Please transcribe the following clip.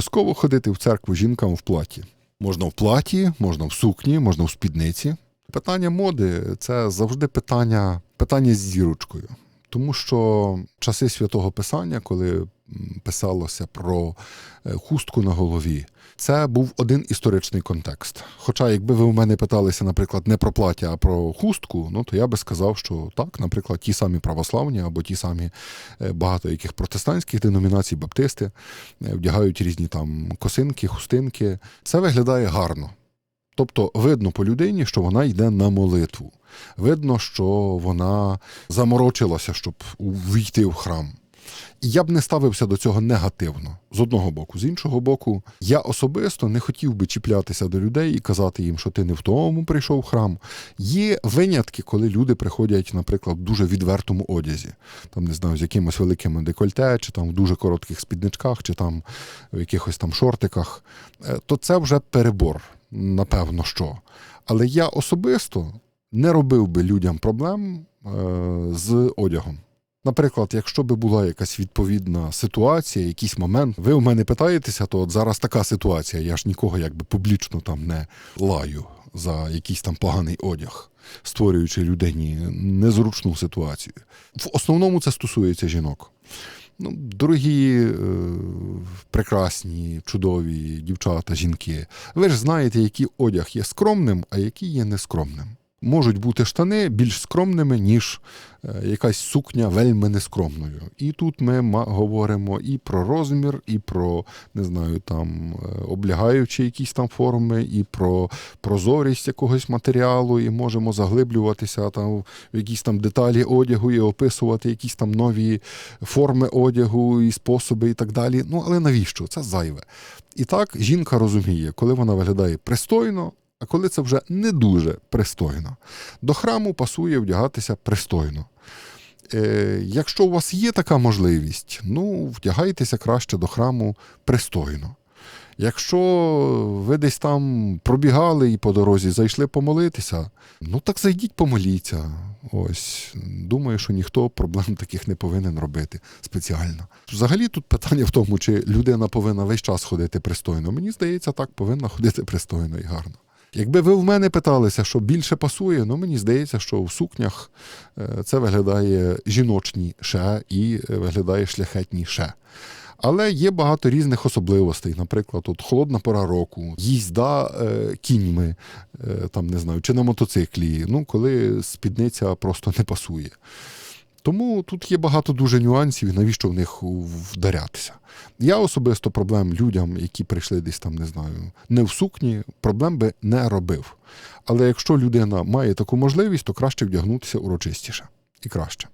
обов'язково ходити в церкву жінкам в платі. Можна в платі, можна в сукні, можна в спідниці. Питання моди це завжди питання, питання з зірочкою. Тому що часи святого Писання, коли писалося про е, хустку на голові, це був один історичний контекст. Хоча, якби ви у мене питалися, наприклад, не про плаття, а про хустку, ну то я би сказав, що так, наприклад, ті самі православні або ті самі е, багато яких протестантських деномінацій, баптисти е, вдягають різні там косинки, хустинки. Це виглядає гарно. Тобто видно по людині, що вона йде на молитву. Видно, що вона заморочилася, щоб увійти в храм. І я б не ставився до цього негативно з одного боку. З іншого боку, я особисто не хотів би чіплятися до людей і казати їм, що ти не в тому прийшов в храм. Є винятки, коли люди приходять, наприклад, в дуже відвертому одязі, там не знаю, з якимось великими декольте, чи там в дуже коротких спідничках, чи там в якихось там шортиках. Е, То це вже перебор, напевно, що. Але я особисто не робив би людям проблем е, з одягом. Наприклад, якщо би була якась відповідна ситуація, якийсь момент, ви у мене питаєтеся, то от зараз така ситуація, я ж нікого якби публічно там не лаю за якийсь там поганий одяг, створюючи людині незручну ситуацію. В основному це стосується жінок. Ну, дорогі, е, прекрасні, чудові дівчата, жінки, ви ж знаєте, який одяг є скромним, а який є нескромним. Можуть бути штани більш скромними, ніж е, якась сукня вельми нескромною. І тут ми говоримо і про розмір, і про не знаю, там е, облягаючі якісь там форми, і про прозорість якогось матеріалу, і можемо заглиблюватися там в якісь там деталі одягу і описувати якісь там нові форми одягу і способи, і так далі. Ну але навіщо? Це зайве. І так жінка розуміє, коли вона виглядає пристойно, а коли це вже не дуже пристойно. До храму пасує вдягатися пристойно. Е, якщо у вас є така можливість, ну вдягайтеся краще до храму пристойно. Якщо ви десь там пробігали і по дорозі зайшли помолитися, ну так зайдіть помоліться. Ось думаю, що ніхто проблем таких не повинен робити спеціально. Взагалі тут питання в тому, чи людина повинна весь час ходити пристойно. Мені здається, так повинна ходити пристойно і гарно. Якби ви в мене питалися, що більше пасує, ну мені здається, що в сукнях е, це виглядає жіночніше і е, виглядає шляхетніше. Але є багато різних особливостей. Наприклад, от холодна пора року, їзда е, кіньми, е, там не знаю, чи на мотоциклі, ну коли спідниця просто не пасує. Тому тут є багато дуже нюансів, і навіщо в них вдарятися. Я особисто проблем людям, які прийшли десь там, не знаю, не в сукні, проблем би не робив. Але якщо людина має таку можливість, то краще вдягнутися урочистіше і краще.